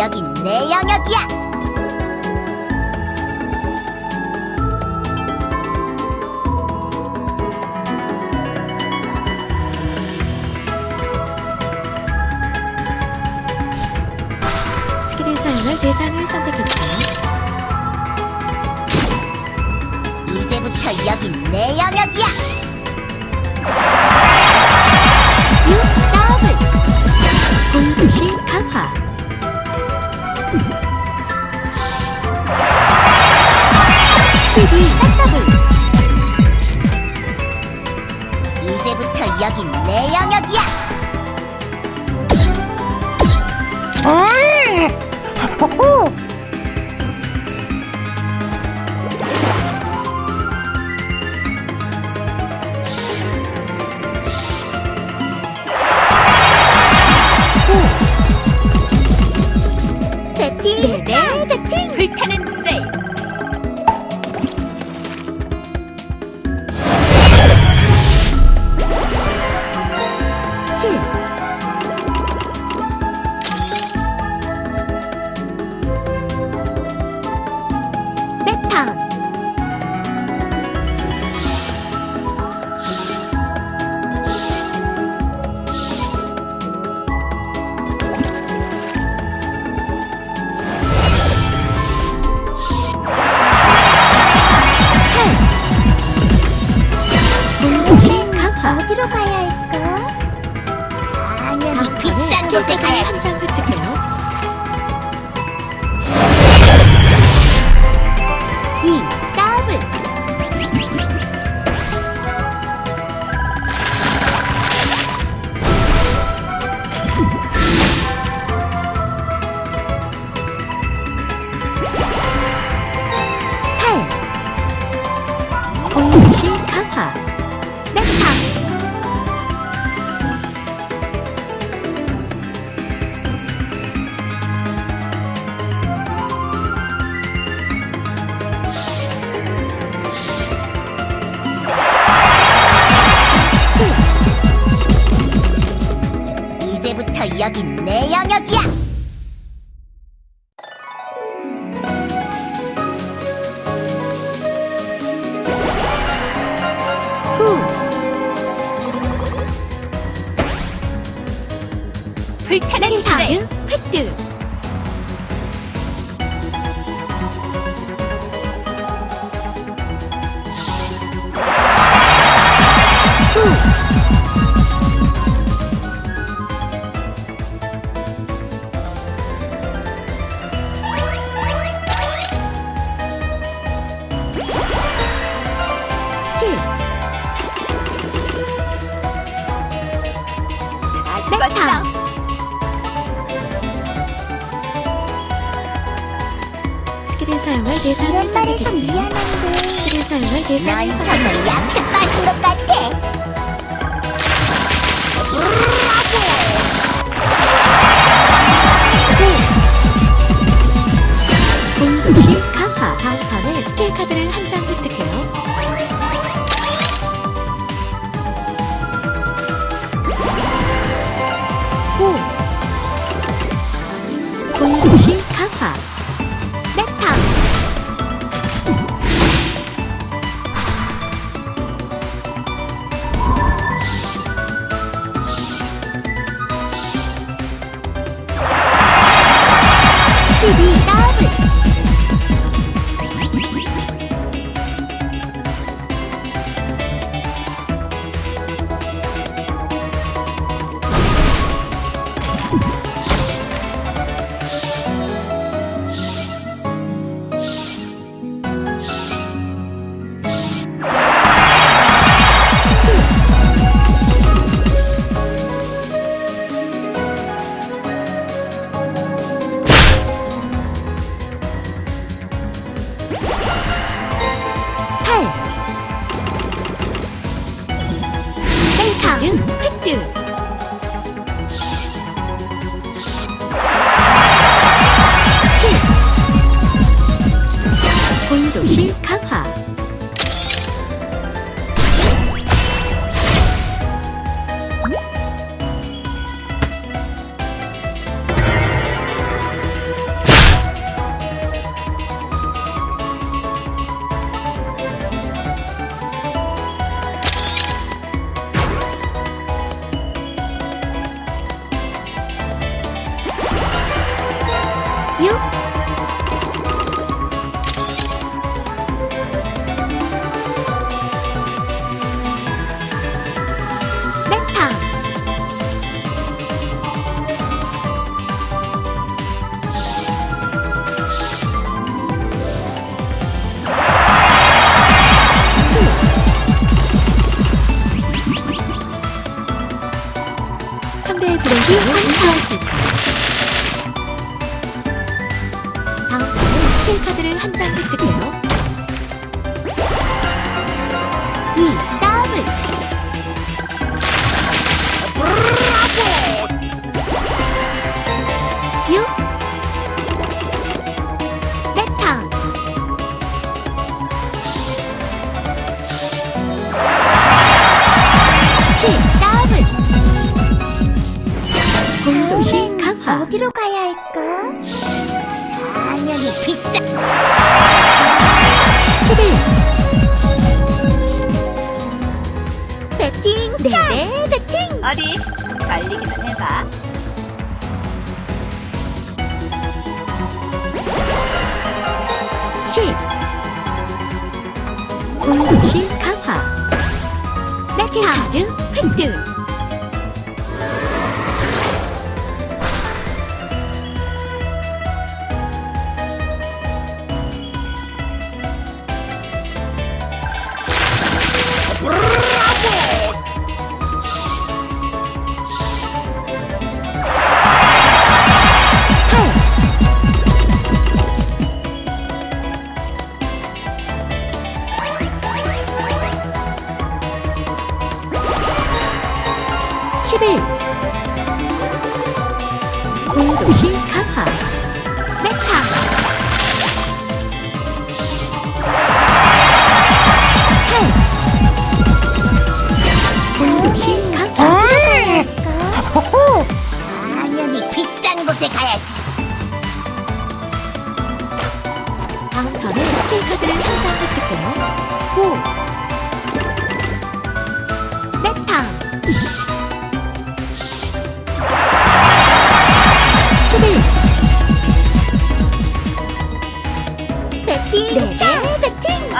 여긴 내 영역이야. 스킬을 사용할 대상을 선택해주세요. 이제부터 여긴 내 영역이야. 유 더블 공도시 강화 시비 이제부터 여긴 내 영역이야. 배 가야지. 한장 획득해요. 이 더블 팔 공시 강화 여긴 내 영역이야. 불타는 레이 메타 스킬을 사용할 대상을 선택해주세요. 스킬을 사용할 대상을 넌 선택해주세요. 정말 약해 빠진 것 같아. 공도시 강 인사하시겠습니다. 다음 번은 스킬 카드를 한 장 획득해요. 이 싸움을 어디로 가야 할까? 당연히 비싸. 11. 배팅 네, 찬스. 네, 배팅. 어디 달리기만 해봐. 칠. 공도시 강화 스킬 카드 획득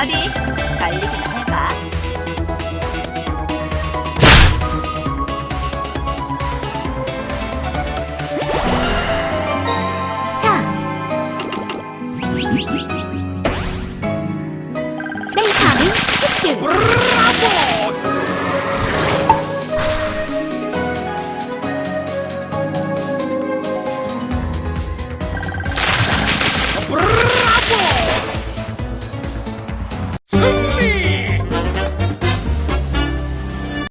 buddy.